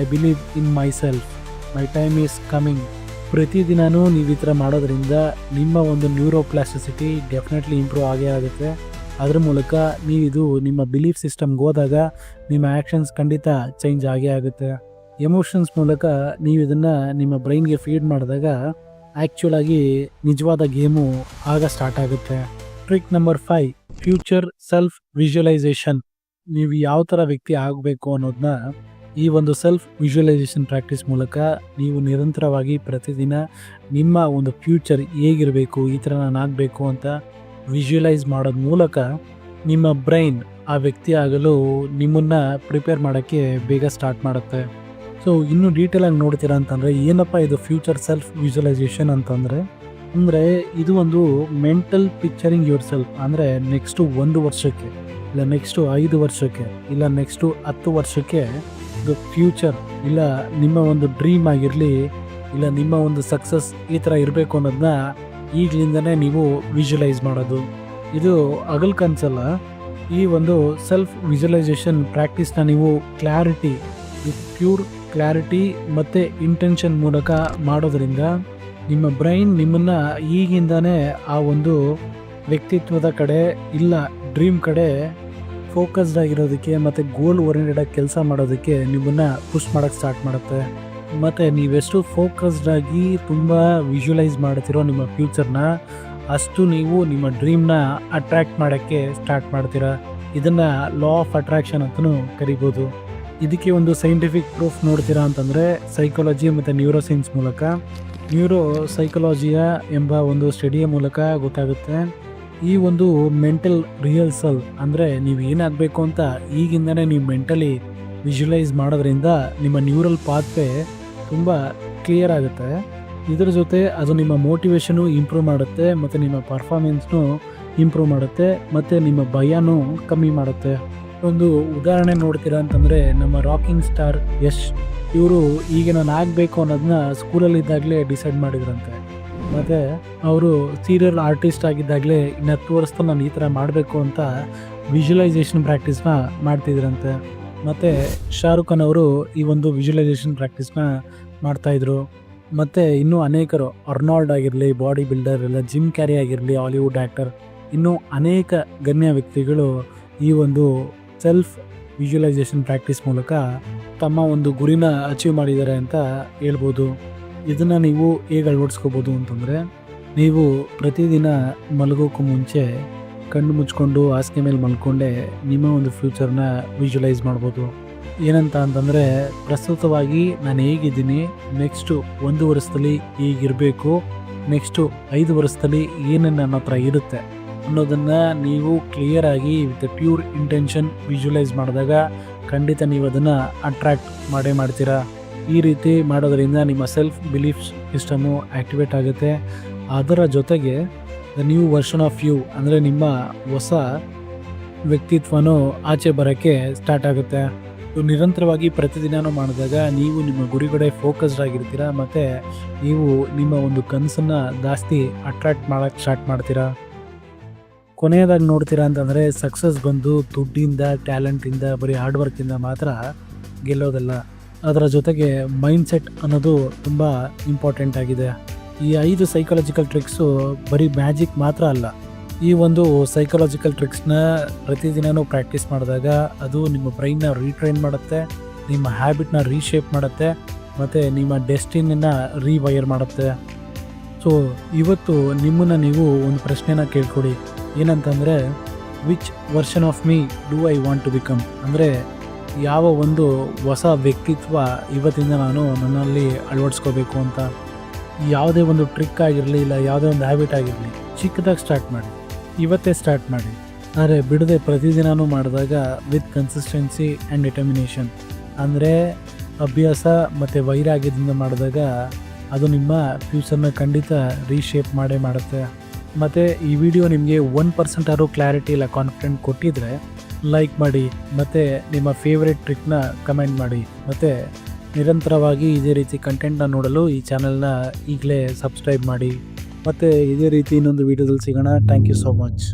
I believe in myself my time is coming ಪ್ರತಿದಿನವೂ ನೀವು ಈ ಥರ ಮಾಡೋದ್ರಿಂದ ನಿಮ್ಮ ಒಂದು ನ್ಯೂರೋಪ್ಲಾಸ್ಟಿಸಿಟಿ ಡೆಫಿನೆಟ್ಲಿ ಇಂಪ್ರೂವ್ ಆಗೇ ಆಗುತ್ತೆ. ಅದ್ರ ಮೂಲಕ ನೀವಿದು ನಿಮ್ಮ ಬಿಲೀಫ್ ಸಿಸ್ಟಮ್ಗೆ ಹೋದಾಗ ನಿಮ್ಮ ಆ್ಯಕ್ಷನ್ಸ್ ಖಂಡಿತ ಚೇಂಜ್ ಆಗೇ ಆಗುತ್ತೆ. ಎಮೋಷನ್ಸ್ ಮೂಲಕ ನೀವು ಇದನ್ನು ನಿಮ್ಮ ಬ್ರೈನ್ಗೆ ಫೀಡ್ ಮಾಡಿದಾಗ ಆ್ಯಕ್ಚುಲಾಗಿ ನಿಜವಾದ ಗೇಮು ಆಗ ಸ್ಟಾರ್ಟ್ ಆಗುತ್ತೆ. Trick number five future self visualisation ನೀವು ಯಾವ ಥರ ವ್ಯಕ್ತಿ ಆಗಬೇಕು ಅನ್ನೋದನ್ನ ಈ ಒಂದು ಸೆಲ್ಫ್ ವಿಜುವಲೈಸೇಷನ್ ಪ್ರಾಕ್ಟೀಸ್ ಮೂಲಕ ನೀವು ನಿರಂತರವಾಗಿ ಪ್ರತಿದಿನ ನಿಮ್ಮ ಒಂದು ಫ್ಯೂಚರ್ ಹೇಗಿರಬೇಕು, ಈ ಥರ ನಾನು ಆಗಬೇಕು ಅಂತ ವಿಜುವಲೈಸ್ ಮಾಡೋದ ಮೂಲಕ ನಿಮ್ಮ ಬ್ರೈನ್ ಆ ವ್ಯಕ್ತಿ ಆಗಲು ನಿಮ್ಮನ್ನು ಪ್ರಿಪೇರ್ ಮಾಡೋಕ್ಕೆ ಬೇಗ ಸ್ಟಾರ್ಟ್ ಮಾಡುತ್ತೆ. ಸೊ ಇನ್ನೂ ಡೀಟೇಲಾಗಿ ನೋಡ್ತೀರಾ ಅಂತಂದರೆ, ಏನಪ್ಪ ಇದು ಫ್ಯೂಚರ್ ಸೆಲ್ಫ್ ವಿಜುವಲೈಸೇಷನ್ ಅಂತಂದರೆ? ಅಂದರೆ, ಇದು ಒಂದು ಮೆಂಟಲ್ ಪಿಕ್ಚರಿಂಗ್ ಯುವರ್ ಸೆಲ್ಫ್ ಅಂದರೆ ನೆಕ್ಸ್ಟು ಒಂದು ವರ್ಷಕ್ಕೆ, ಇಲ್ಲ ನೆಕ್ಸ್ಟು ಐದು ವರ್ಷಕ್ಕೆ, ಇಲ್ಲ ನೆಕ್ಸ್ಟು ಹತ್ತು ವರ್ಷಕ್ಕೆ ಇದು ಫ್ಯೂಚರ್ ಇಲ್ಲ ನಿಮ್ಮ ಒಂದು ಡ್ರೀಮ್ ಆಗಿರಲಿ, ಇಲ್ಲ ನಿಮ್ಮ ಒಂದು ಸಕ್ಸಸ್ ಈ ಥರ ಇರಬೇಕು ಅನ್ನೋದನ್ನ ಈಗಲಿಂದನೇ ನೀವು ವಿಜುವಲೈಸ್ ಮಾಡೋದು. ಇದು ಅಗಲ್ ಕನಸಲ್ಲ, ಈ ಒಂದು ಸೆಲ್ಫ್ ವಿಜುವಲೈಸೇಷನ್ ಪ್ರಾಕ್ಟೀಸ್ನ ನೀವು ಕ್ಲಾರಿಟಿ ವಿತ್ ಪ್ಯೂರ್ ಕ್ಲಾರಿಟಿ ಮತ್ತು ಇಂಟೆನ್ಷನ್ ಮೂಲಕ ಮಾಡೋದರಿಂದ ನಿಮ್ಮ ಬ್ರೈನ್ ನಿಮ್ಮನ್ನು ಈಗಿಂದನೇ ಆ ಒಂದು ವ್ಯಕ್ತಿತ್ವದ ಕಡೆ ಇಲ್ಲ ಡ್ರೀಮ್ ಕಡೆ ಫೋಕಸ್ಡ್ ಆಗಿರೋದಕ್ಕೆ ಮತ್ತು ಗೋಲ್ ಓರಿಯೆಂಟೆಡ್ ಆಗಿ ಕೆಲಸ ಮಾಡೋದಕ್ಕೆ ನಿಮ್ಮನ್ನು ಪುಷ್ ಮಾಡೋಕ್ಕೆ ಸ್ಟಾರ್ಟ್ ಮಾಡುತ್ತೆ. ಮತ್ತು ನೀವೆಷ್ಟು ಫೋಕಸ್ಡ್ ಆಗಿ ತುಂಬ ವಿಜುವಲೈಸ್ ಮಾಡ್ತಿರೋ ನಿಮ್ಮ ಫ್ಯೂಚರ್ನ ಅಷ್ಟು ನೀವು ನಿಮ್ಮ ಡ್ರೀಮ್ನ ಅಟ್ರ್ಯಾಕ್ಟ್ ಮಾಡೋಕ್ಕೆ ಸ್ಟಾರ್ಟ್ ಮಾಡ್ತೀರಾ? ಇದನ್ನು ಲಾ ಆಫ್ ಅಟ್ರಾಕ್ಷನ್ ಅಂತಲೂ ಕರಿಬೋದು. ಇದಕ್ಕೆ ಒಂದು ಸೈಂಟಿಫಿಕ್ ಪ್ರೂಫ್ ನೋಡ್ತೀರಾ ಅಂತಂದರೆ ಸೈಕಾಲಜಿ ಮತ್ತು ನ್ಯೂರೋಸೈನ್ಸ್ ಮೂಲಕ. ನ್ಯೂರೋ ಸೈಕಾಲಜಿಯ ಎಂಬ ಒಂದು ಸ್ಟಡಿಯ ಮೂಲಕ ಗೊತ್ತಾಗುತ್ತೆ. ಈ ಒಂದು ಮೆಂಟಲ್ ರಿಹರ್ಸಲ್ ಅಂದರೆ ನೀವು ಏನಾಗಬೇಕು ಅಂತ ಈಗಿಂದನೇ ನೀವು ಮೆಂಟಲಿ ವಿಜುವಲೈಸ್ ಮಾಡೋದ್ರಿಂದ ನಿಮ್ಮ ನ್ಯೂರಲ್ ಪಾತ್ವೇ ತುಂಬ ಕ್ಲಿಯರ್ ಆಗುತ್ತೆ. ಇದರ ಜೊತೆ ಅದು ನಿಮ್ಮ ಮೋಟಿವೇಶನು ಇಂಪ್ರೂವ್ ಮಾಡುತ್ತೆ, ಮತ್ತು ನಿಮ್ಮ ಪರ್ಫಾರ್ಮೆನ್ಸ್ನು ಇಂಪ್ರೂವ್ ಮಾಡುತ್ತೆ, ಮತ್ತು ನಿಮ್ಮ ಭಯನೂ ಕಮ್ಮಿ ಮಾಡುತ್ತೆ. ಒಂದು ಉದಾಹರಣೆ ನೋಡ್ತೀರಾ ಅಂತಂದರೆ ನಮ್ಮ ರಾಕಿಂಗ್ ಸ್ಟಾರ್ ಯಶ್, ಇವರು ಈಗ ನಾನು ಆಗಬೇಕು ಅನ್ನೋದನ್ನ ಸ್ಕೂಲಲ್ಲಿದ್ದಾಗಲೇ ಡಿಸೈಡ್ ಮಾಡಿದ್ರಂತೆ. ಮತ್ತು ಅವರು ಸೀರಿಯಲ್ ಆರ್ಟಿಸ್ಟ್ ಆಗಿದ್ದಾಗಲೇ ಇನ್ನು ವರ್ಷದಲ್ಲಿ ನಾನು ಈ ಥರ ಮಾಡಬೇಕು ಅಂತ ವಿಜುವಲೈಸೇಷನ್ ಪ್ರಾಕ್ಟೀಸ್ನ ಮಾಡ್ತಿದ್ರಂತೆ. ಮತ್ತು ಶಾರುಖ್ ಖಾನ್ ಅವರು ಈ ಒಂದು ವಿಜುವಲೈಸೇಷನ್ ಪ್ರಾಕ್ಟೀಸ್ನ ಮಾಡ್ತಾಯಿದ್ರು ಮತ್ತು ಇನ್ನೂ ಅನೇಕರು, ಅರ್ನಾಲ್ಡ್ ಆಗಿರಲಿ, ಬಾಡಿ ಬಿಲ್ಡರ್ ಇಲ್ಲ ಜಿಮ್ ಕ್ಯಾರಿ ಆಗಿರಲಿ, ಹಾಲಿವುಡ್ ಆ್ಯಕ್ಟರ್ ಇನ್ನೂ ಅನೇಕ ಗಣ್ಯ ವ್ಯಕ್ತಿಗಳು ಈ ಒಂದು ಸೆಲ್ಫ್ ವಿಜುವಲೈಸೇಷನ್ ಪ್ರಾಕ್ಟೀಸ್ ಮೂಲಕ ತಮ್ಮ ಒಂದು ಗುರಿನ ಅಚೀವ್ ಮಾಡಿದ್ದಾರೆ ಅಂತ ಹೇಳ್ಬೋದು. ಇದನ್ನು ನೀವು ಹೇಗೆ ಅಳವಡಿಸ್ಕೋಬೋದು ಅಂತಂದರೆ, ನೀವು ಪ್ರತಿದಿನ ಮಲಗೋಕ್ಕೂ ಮುಂಚೆ ಕಣ್ಣು ಮುಚ್ಕೊಂಡು ಹಾಸಿಗೆ ಮೇಲೆ ಮಲ್ಕೊಂಡೆ ನಿಮ್ಮ ಒಂದು ಫ್ಯೂಚರ್ನ ವಿಜುವಲೈಸ್ ಮಾಡ್ಬೋದು. ಏನಂತ ಅಂತಂದರೆ, ಪ್ರಸ್ತುತವಾಗಿ ನಾನು ಹೇಗಿದ್ದೀನಿ, ನೆಕ್ಸ್ಟು ಒಂದು ವರ್ಷದಲ್ಲಿ ಹೀಗಿರಬೇಕು, ನೆಕ್ಸ್ಟು ಐದು ವರ್ಷದಲ್ಲಿ ಏನೇನು ನನ್ನ ಹತ್ರ ಇರುತ್ತೆ ಅನ್ನೋದನ್ನು ನೀವು ಕ್ಲಿಯರಾಗಿ ವಿತ್ ಪ್ಯೂರ್ ಇಂಟೆನ್ಷನ್ ವಿಜುವಲೈಸ್ ಮಾಡಿದಾಗ ಖಂಡಿತ ನೀವು ಅದನ್ನು ಅಟ್ರ್ಯಾಕ್ಟ್ ಮಾಡೇ ಮಾಡ್ತೀರಾ. ಈ ರೀತಿ ಮಾಡೋದರಿಂದ ನಿಮ್ಮ ಸೆಲ್ಫ್ ಬಿಲೀಫ್ ಸಿಸ್ಟಮು ಆ್ಯಕ್ಟಿವೇಟ್ ಆಗುತ್ತೆ. ಅದರ ಜೊತೆಗೆ the new version of you ಅಂದರೆ ನಿಮ್ಮ ಹೊಸ ವ್ಯಕ್ತಿತ್ವನೂ ಆಚೆ ಬರೋಕ್ಕೆ ಸ್ಟಾರ್ಟ್ ಆಗುತ್ತೆ. ನಿರಂತರವಾಗಿ ಪ್ರತಿದಿನನೂ ಮಾಡಿದಾಗ ನೀವು ನಿಮ್ಮ ಗುರಿ ಕಡೆ ಫೋಕಸ್ಡ್ ಆಗಿರ್ತೀರ, ಮತ್ತು ನೀವು ನಿಮ್ಮ ಒಂದು ಕನಸನ್ನು ಜಾಸ್ತಿ ಅಟ್ರಾಕ್ಟ್ ಮಾಡೋಕ್ಕೆ ಸ್ಟಾರ್ಟ್ ಮಾಡ್ತೀರಾ? ಕೊನೆಯದಾಗಿ ನೋಡ್ತೀರಾ ಅಂತಂದರೆ ಸಕ್ಸಸ್ ಬಂದು ದುಡ್ಡಿಂದ ಟ್ಯಾಲೆಂಟಿಂದ ಬರೀ ಹಾರ್ಡ್ ವರ್ಕಿಂದ ಮಾತ್ರ ಗೆಲ್ಲೋದಲ್ಲ. ಅದರ ಜೊತೆಗೆ ಮೈಂಡ್ಸೆಟ್ ಅನ್ನೋದು ತುಂಬ ಇಂಪಾರ್ಟೆಂಟ್ ಆಗಿದೆ. ಈ ಐದು ಸೈಕಾಲಜಿಕಲ್ ಟ್ರಿಕ್ಸು ಬರೀ ಮ್ಯಾಜಿಕ್ ಮಾತ್ರ ಅಲ್ಲ. ಈ ಒಂದು ಸೈಕಾಲಜಿಕಲ್ ಟ್ರಿಕ್ಸ್ನ ಪ್ರತಿದಿನವೂ ಪ್ರಾಕ್ಟೀಸ್ ಮಾಡಿದಾಗ ಅದು ನಿಮ್ಮ ಬ್ರೈನ್ನ ರೀಟ್ರೈನ್ ಮಾಡುತ್ತೆ, ನಿಮ್ಮ ಹ್ಯಾಬಿಟ್ನ ರೀಶೇಪ್ ಮಾಡುತ್ತೆ, ಮತ್ತು ನಿಮ್ಮ ಡೆಸ್ಟಿನಿನ ರೀವೈರ್ ಮಾಡುತ್ತೆ. ಸೊ ಇವತ್ತು ನಿಮ್ಮನ್ನು ನೀವು ಒಂದು ಪ್ರಶ್ನೆನ ಕೇಳ್ಕೊಡಿ. ಏನಂತಂದರೆ which version of me do I want to become ಅಂದರೆ, ಯಾವ ಒಂದು ಹೊಸ ವ್ಯಕ್ತಿತ್ವ ಇವತ್ತಿಂದ ನಾನು ನನ್ನಲ್ಲಿ ಅಳವಡಿಸ್ಕೋಬೇಕು ಅಂತ. ಯಾವುದೇ ಒಂದು ಟ್ರಿಕ್ ಆಗಿರಲಿ ಇಲ್ಲ ಯಾವುದೇ ಒಂದು ಹ್ಯಾಬಿಟ್ ಆಗಿರಲಿ, ಚಿಕ್ಕದಾಗಿ ಸ್ಟಾರ್ಟ್ ಮಾಡಿ. ಇವತ್ತೇ ಸ್ಟಾರ್ಟ್ ಮಾಡಿ. ಆದರೆ ಬಿಡದೆ ಪ್ರತಿದಿನವೂ ಮಾಡಿದಾಗ ವಿತ್ ಕನ್ಸಿಸ್ಟೆನ್ಸಿ ಆ್ಯಂಡ್ ಡಿಟರ್ಮಿನೇಷನ್ ಅಂದರೆ ಅಭ್ಯಾಸ ಮತ್ತು ವೈರಾಗ್ಯದಿಂದ ಮಾಡಿದಾಗ ಅದು ನಿಮ್ಮ ಫ್ಯೂಚರ್ನ ಖಂಡಿತ ರೀಶೇಪ್ ಮಾಡೇ ಮಾಡುತ್ತೆ. ಮತ್ತು ಈ ವಿಡಿಯೋ ನಿಮಗೆ ಒನ್ ಪರ್ಸೆಂಟ್ ಆದರೂ ಕ್ಲಾರಿಟಿ ಇಲ್ಲ ಕಾನ್ಫಿಡೆಂಟ್ ಕೊಟ್ಟಿದ್ರೆ ಲೈಕ್ ಮಾಡಿ, ಮತ್ತು ನಿಮ್ಮ ಫೇವ್ರೆಟ್ ಟ್ರಿಕ್ನ ಕಮೆಂಟ್ ಮಾಡಿ, ಮತ್ತು ನಿರಂತರವಾಗಿ ಇದೇ ರೀತಿ ಕಂಟೆಂಟ್ನ ನೋಡಲು ಈ ಚಾನಲ್ನ ಈಗಲೇ ಸಬ್ಸ್ಕ್ರೈಬ್ ಮಾಡಿ. ಮತ್ತು ಇದೇ ರೀತಿ ಇನ್ನೊಂದು ವೀಡಿಯೋದಲ್ಲಿ ಸಿಗೋಣ. Thank you so much